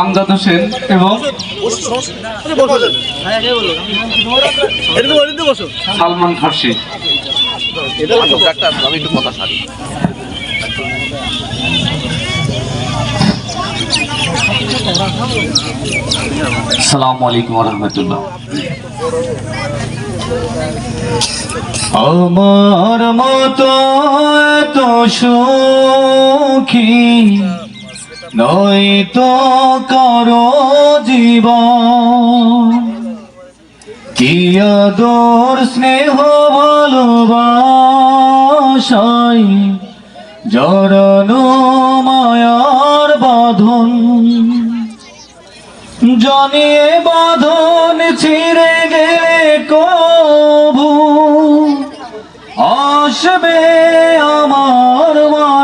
আমজাদ হোসেন এবং সালমান কথা সালাম আলাইকুম রহমতুল্লাহ আমার মতো এত সুখী নয় তো কারও জীবন। কি আদর, স্নেহ, ভালোবাসাই জড়ানো মায়ার বাঁধন। জানিয়ে বাঁধন ছিঁড়ে গেলে কবু। আসবে আমার মারণ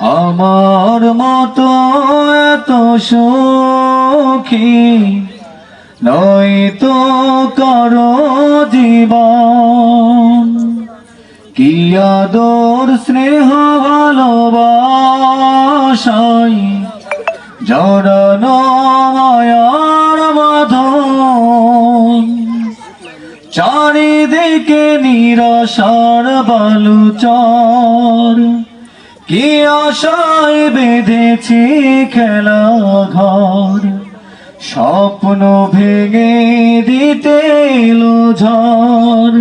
আমার মতো এত সুখী নয় তো কারও জীবন। কি আদর, স্নেহ, ভালোবাসাই জড়ানো মায়ার বাঁধন চারিদিকে নিরাশার বালুচর। কি আশায় বেঁধেছি খেলা ঘর? স্বপ্ন ভেঙে দিতে এলো ঝড়।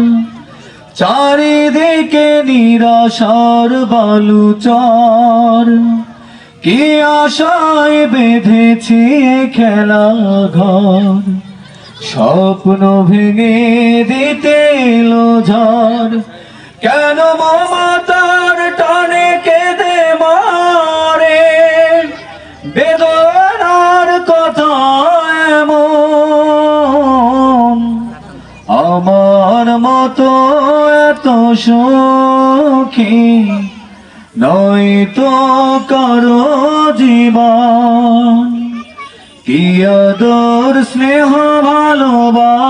চারিদিকে নিরাশার বালুচর কি আশায় বেঁধেছি খেলা ঘর? স্বপ্ন ভেঙে দিতে এলো ঝড়। কেন মমতার টানে কেঁদে বেদনার কথা এমন? আমার মতো এত সুখী নয় তো কারও জীবন। কি আদর, স্নেহ ভালোবাসাই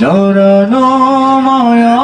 জড়ানো মায়া